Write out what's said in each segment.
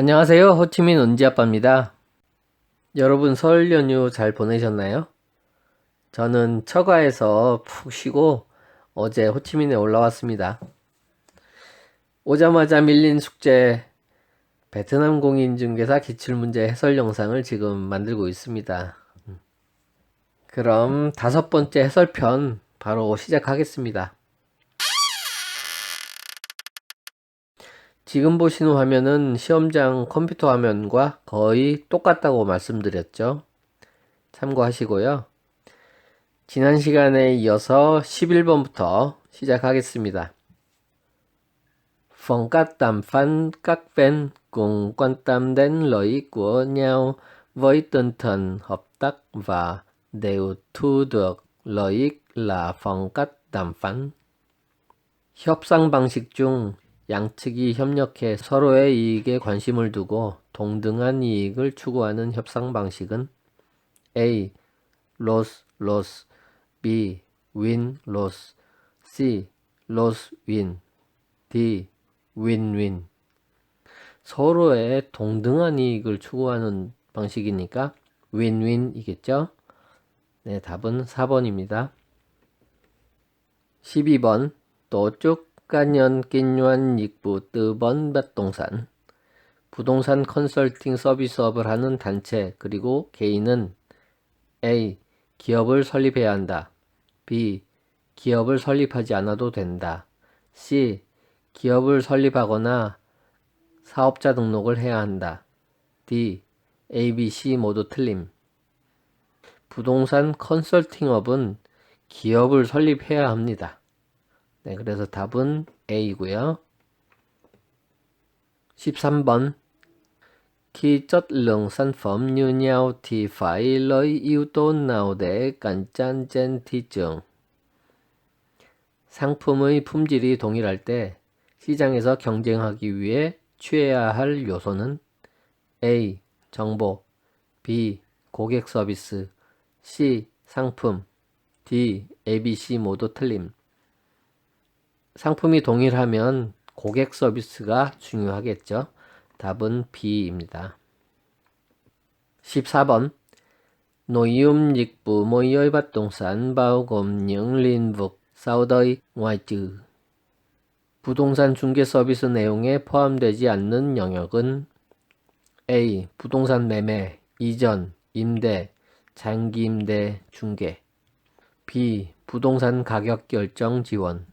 안녕하세요. 호치민 은지 아빠입니다. 여러분 설 연휴 잘 보내셨나요? 저는 처가에서 푹 쉬고 어제 호치민에 올라왔습니다. 오자마자 밀린 숙제 베트남 공인중개사 기출문제 해설 영상을 지금 만들고 있습니다. 그럼 다섯 번째 해설편 바로 시작하겠습니다. 지금 보시는 화면은 시험장 컴퓨터 화면과 거의 똑같다고 말씀드렸죠. 참고하시고요. 지난 시간에 이어서 11번부터 시작하겠습니다. 협상 방식 중 양측이 협력해 서로의 이익에 관심을 두고 동등한 이익을 추구하는 협상 방식은 A. loss loss B. win loss C. loss win D. win win 서로의 동등한 이익을 추구하는 방식이니까 win win이겠죠? 네, 답은 4번입니다. 12번 tư vấn bất động sản 부동산 컨설팅 서비스업을 하는 단체 그리고 개인은 A. 기업을 설립해야 한다. B. 기업을 설립하지 않아도 된다. C. 기업을 설립하거나 사업자 등록을 해야 한다. D. A, B, C 모두 틀림. 부동산 컨설팅업은 기업을 설립해야 합니다. 네, 그래서 답은 A고요. 13번 Khi chất lượng sản phẩm như nhau thì phải lấy yếu tố nào để cạnh tranh trên thị trường? 상품의 품질이 동일할 때 시장에서 경쟁하기 위해 취해야 할 요소는 A. 정보 B. 고객 서비스 C. 상품 D. ABC 모두 틀림 상품이 동일하면 고객 서비스가 중요하겠죠. 답은 B입니다. 14번 Nội dung dịch vụ môi giới bất động sản bao gồm những lĩnh vực sau đây ngoại trừ 부동산 중개 서비스 내용에 포함되지 않는 영역은 A. 부동산 매매, 이전, 임대, 장기 임대, 중개 B. 부동산 가격 결정 지원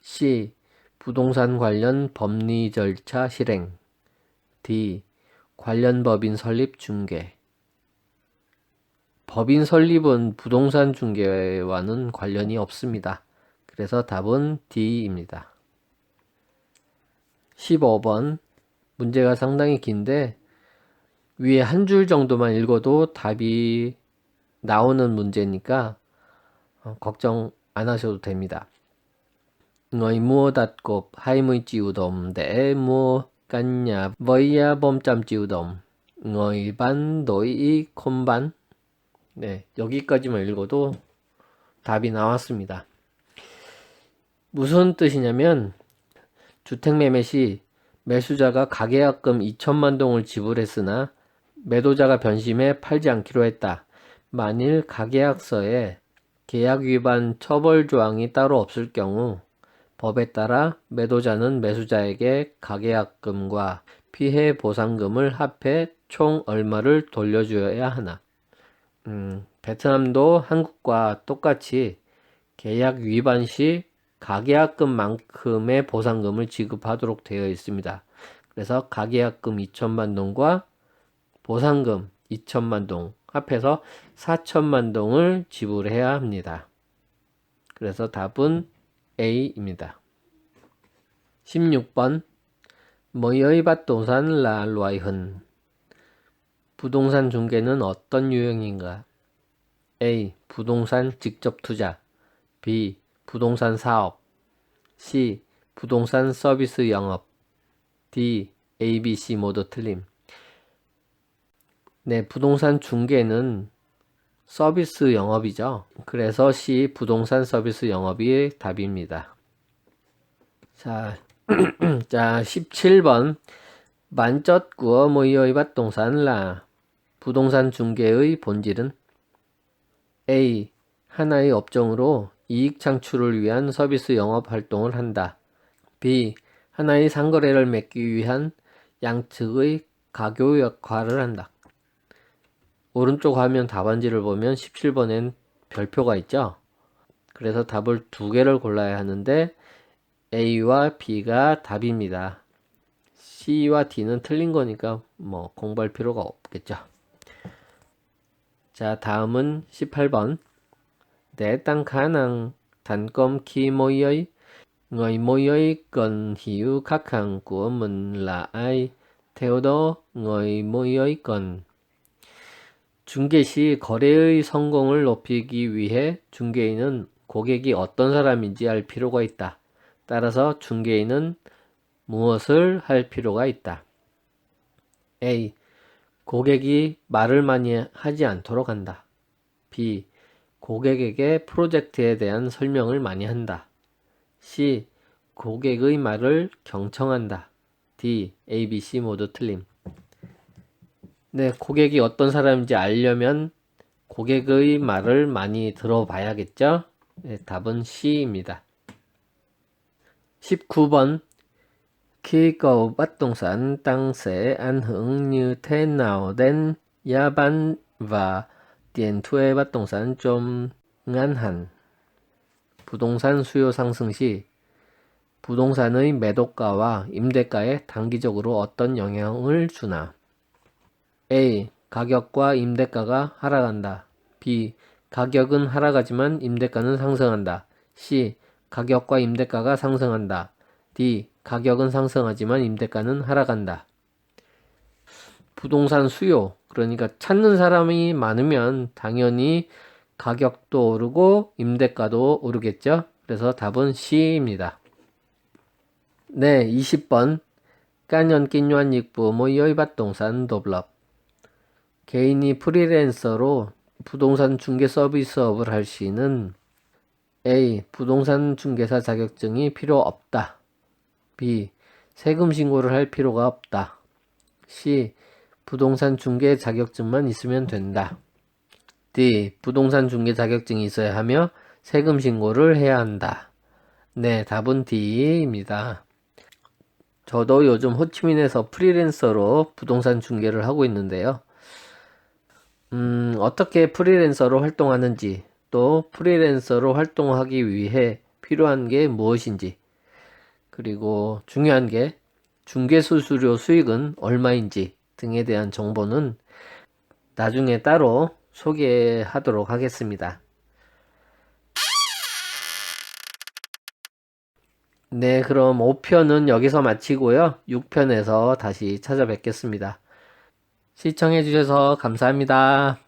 C. 부동산 관련 법리 절차 실행. D. 관련 법인 설립 중개. 법인 설립은 부동산 중개와는 관련이 없습니다. 그래서 답은 D입니다. 15번. 문제가 상당히 긴데, 위에 한 줄 정도만 읽어도 답이 나오는 문제니까, 어, 걱정 안 하셔도 됩니다. Người mua đặt cọc 20 triệu đồng để mua căn nhà với giá 400 triệu đồng. Người bán đổi ý không bán. 네, 여기까지만 읽어도 답이 나왔습니다. 무슨 뜻이냐면 주택 매매 시 매수자가 가계약금 2천만 동을 지불했으나 매도자가 변심해 팔지 않기로 했다. 만일 가계약서에 계약 위반 처벌 조항이 따로 없을 경우 법에 따라 매도자는 매수자에게 가계약금과 피해 보상금을 합해 총 얼마를 돌려줘야 하나. 음, 베트남도 한국과 똑같이 계약 위반 시 가계약금만큼의 보상금을 지급하도록 되어 있습니다. 그래서 가계약금 2천만 동과 보상금 2천만 동 합해서 4천만 동을 지불해야 합니다. 그래서 답은 A입니다. 16번 뭐의 là loại hình 부동산 중개는 어떤 유형인가? A. 부동산 직접 투자 B. 부동산 사업 C. 부동산 서비스 영업 D. A, B, C 모두 틀림 네, 부동산 중개는 서비스 영업이죠. 그래서 C 부동산 서비스 영업이 답입니다. 자, 자 17번 만젓 구어 모이의 밭동산 라 부동산 중개의 본질은 A. 하나의 업종으로 이익 창출을 위한 서비스 영업 활동을 한다. B. 하나의 상거래를 맺기 위한 양측의 가교 역할을 한다. 오른쪽 화면 답안지를 보면 17번엔 별표가 있죠. 그래서 답을 두 개를 골라야 하는데 A와 B가 답입니다. C와 D는 틀린 거니까 뭐 공부할 필요가 없겠죠. 자, 다음은 18번. Để tăng khả năng thành công khi môi giới, người môi giới cần hiểu khách hàng của 중개 시 거래의 성공을 높이기 위해 중개인은 고객이 어떤 사람인지 알 필요가 있다. 따라서 중개인은 무엇을 할 필요가 있다. A. 고객이 말을 많이 하지 않도록 한다. B. 고객에게 프로젝트에 대한 설명을 많이 한다. C. 고객의 말을 경청한다. D. A, B, C 모두 틀림. 네, 고객이 어떤 사람인지 알려면 고객의 말을 많이 들어봐야겠죠? 네, 답은 C입니다. 19번 Khi cầu bất động sản tăng sẽ ảnh hưởng như thế nào đến giá bán và tiền thuê bất động sản 좀 ngắn hạn? 부동산 수요 상승 시 부동산의 매도가와 임대가에 단기적으로 어떤 영향을 주나? A. 가격과 임대가가 하락한다. B. 가격은 하락하지만 임대가는 상승한다. C. 가격과 임대가가 상승한다. D. 가격은 상승하지만 임대가는 하락한다. 부동산 수요, 그러니까 찾는 사람이 많으면 당연히 가격도 오르고 임대가도 오르겠죠? 그래서 답은 C입니다. 네, 20번. 까년 낀유한 익부 모여의 밭동산 도블럽. 개인이 프리랜서로 부동산 중개 서비스업을 할 시는 A. 부동산 중개사 자격증이 필요 없다. B. 세금 신고를 할 필요가 없다. C. 부동산 중개 자격증만 있으면 된다. D. 부동산 중개 자격증이 있어야 하며 세금 신고를 해야 한다. 네, 답은 D입니다. 저도 요즘 호치민에서 프리랜서로 부동산 중개를 하고 있는데요. 음, 어떻게 프리랜서로 활동하는지, 또 프리랜서로 활동하기 위해 필요한 게 무엇인지, 그리고 중요한 게 중개수수료 수익은 얼마인지 등에 대한 정보는 나중에 따로 소개하도록 하겠습니다. 네, 그럼 5편은 여기서 마치고요. 6편에서 다시 찾아뵙겠습니다. 시청해주셔서 감사합니다.